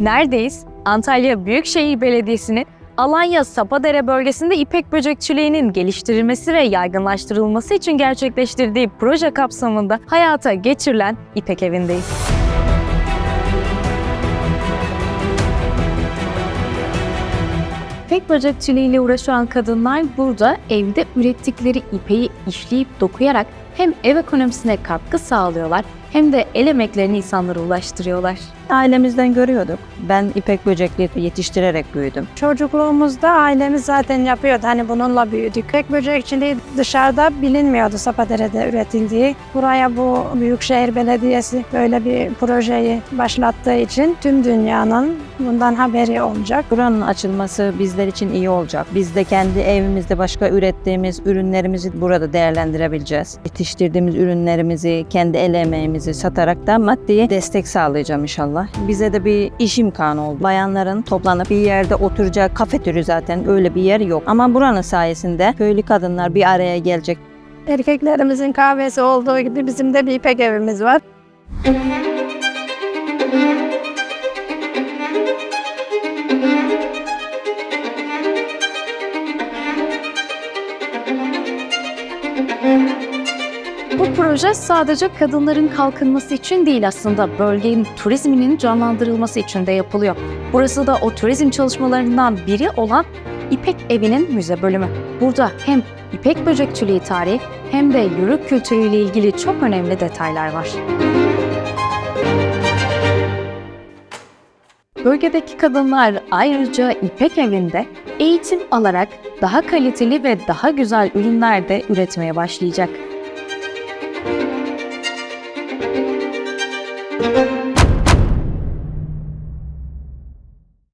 Neredeyiz? Antalya Büyükşehir Belediyesi'nin Alanya Sapadere bölgesinde ipek böcekçiliğinin geliştirilmesi ve yaygınlaştırılması için gerçekleştirdiği proje kapsamında hayata geçirilen İpek Evi'ndeyiz. İpek böcekçiliğiyle uğraşan kadınlar burada evde ürettikleri ipeği işleyip dokuyarak hem ev ekonomisine katkı sağlıyorlar hem de el emeklerini insanlara ulaştırıyorlar. Ailemizden görüyorduk. Ben ipek böcekleri yetiştirerek büyüdüm. Çocukluğumuzda ailemiz zaten yapıyordu. Hani bununla büyüdük. Pek böcekçiliği dışarıda bilinmiyordu Sapadere'de üretildiği. Buraya bu Büyükşehir Belediyesi böyle bir projeyi başlattığı için tüm dünyanın bundan haberi olacak. Buranın açılması bizler için iyi olacak. Biz de kendi evimizde başka ürettiğimiz ürünlerimizi burada değerlendirebileceğiz. Yetiştirdiğimiz ürünlerimizi, kendi el emeğimizi satarak da maddi destek sağlayacağım inşallah. Bize de bir iş imkanı oldu. Bayanların toplanıp bir yerde oturacak kafe türü zaten öyle bir yer yok. Ama buranın sayesinde köylü kadınlar bir araya gelecek. Erkeklerimizin kahvesi olduğu gibi bizim de bir ipek evimiz var. Bu proje sadece kadınların kalkınması için değil aslında bölgenin turizminin canlandırılması için de yapılıyor. Burası da o turizm çalışmalarından biri olan İpek Evi'nin müze bölümü. Burada hem İpek böcekçiliği tarihi hem de yörük kültürüyle ilgili çok önemli detaylar var. Bölgedeki kadınlar ayrıca İpek Evi'nde eğitim alarak daha kaliteli ve daha güzel ürünler de üretmeye başlayacak. thank you.